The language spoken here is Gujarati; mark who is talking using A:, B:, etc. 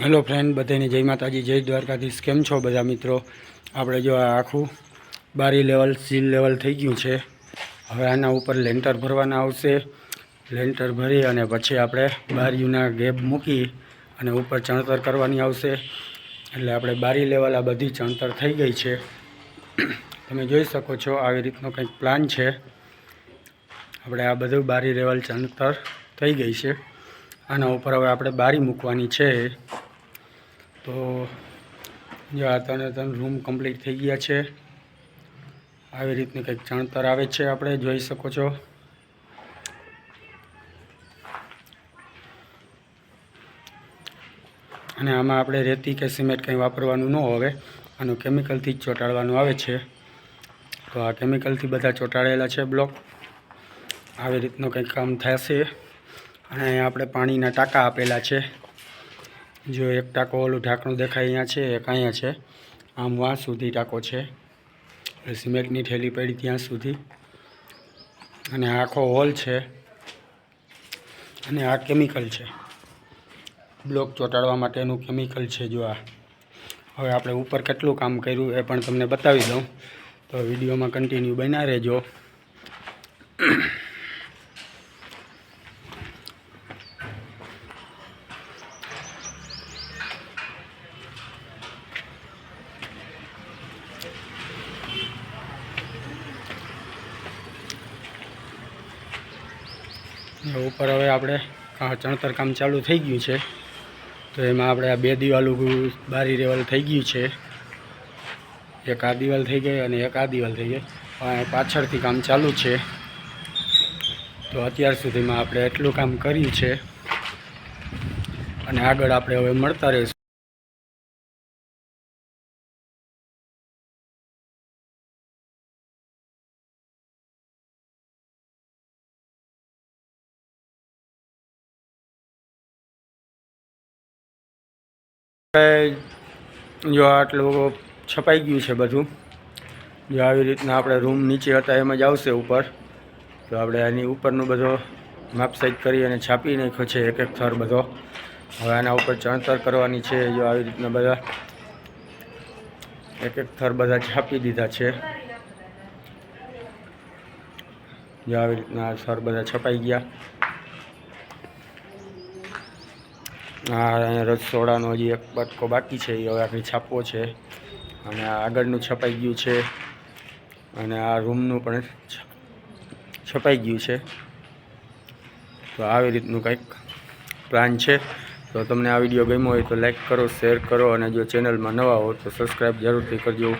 A: હેલો ફ્રેન્ડ બધાને જય માતાજી, જય દ્વારકાધીશ. કેમ છો બધા મિત્રો? આપણે જો આ આખું બારી લેવલ સીલ લેવલ થઈ ગયું છે. હવે આના ઉપર લેન્ટર ભરવાના આવશે. લેન્ટર ભરી અને પછી આપણે બારીઓના ગેપ મૂકી અને ઉપર ચણતર કરવાની આવશે. એટલે આપણે બારી લેવલ આ બધી ચણતર થઈ ગઈ છે. તમે જોઈ શકો છો આવી રીતનો કંઈક પ્લાન છે. આપણે આ બધું બારી લેવલ ચણતર થઈ ગઈ છે. આના ઉપર હવે આપણે બારી મૂકવાની છે. તો જો આ ત્રણે ત્રણ રૂમ કમ્પ્લીટ થઈ ગયા છે. આવી રીતની કંઈક ચણતર આવે છે આપણે, જોઈ શકો છો. અને આમાં આપણે રેતી કે સિમેન્ટ કંઈ વાપરવાનું ન આવે આનું કેમિકલથી જ ચોંટાડવાનું આવે છે. તો આ કેમિકલથી બધા ચોંટાડેલા છે બ્લોક આવી રીતનું કંઈક કામ થશે. અને અહીંયા આપણે પાણીના ટાંકા આપેલા છે. જો એક ટાંકો ઓલું ઢાંકણું દેખાય અહીંયા છે, એક અહીંયા છે. આમ વાં સુધી ટાંકો છે. સિમેન્ટની થેલી પડી ત્યાં સુધી. અને આખો હોલ છે. અને આ કેમિકલ છે. બ્લોક ચોંટાડવા માટેનું કેમિકલ છે જો આ. હવે આપણે ઉપર કેટલું કામ કર્યું એ પણ તમને બતાવી દઉં. તો વિડીયોમાં કન્ટિન્યુ બન્યા રહેજો. ઉપર હવે આપણે ચણતર કામ ચાલુ થઈ ગયું છે. તો એમાં આપણે આ બે દિવાલું બારી લેવલ થઈ ગયું છે. એક આ દિવાલ થઈ ગઈ અને એક આ દિવાલ થઈ ગઈ. પણ પાછળથી કામ ચાલુ છે. તો અત્યાર સુધીમાં આપણે એટલું કામ કર્યું છે. અને આગળ આપણે હવે મળતા રહીશું. જો આટલું છપાઈ ગયું છે બધું, જો આવી રીતના આપણે રૂમ નીચે હતા એમ જ આવશે ઉપર. તો આપણે આની ઉપરનું બધો માપ સાઈઝ કરી અને છાપી નાખ્યો છે એક એક થર બધો. હવે આના ઉપર ચણતર કરવાની છે, જો આવી રીતના બધા એક એક થર બધા છાપી દીધા છે. જો આવી રીતના થર બધા છપાઈ ગયા. આ રસોડાનો હજી એક બટકો બાકી છે, એ હવે આપણે છાપવો છે. અને આગળનું છપાઈ ગયું છે. અને આ રૂમનું પણ છપાઈ ગયું છે. તો આવી રીતનું કંઈક પ્લાન છે. તો તમને આ વીડિયો ગમ્યો હોય તો લાઈક કરો, શેર કરો અને જો ચેનલમાં નવા હો તો સબસ્ક્રાઈબ જરૂરથી કરજો.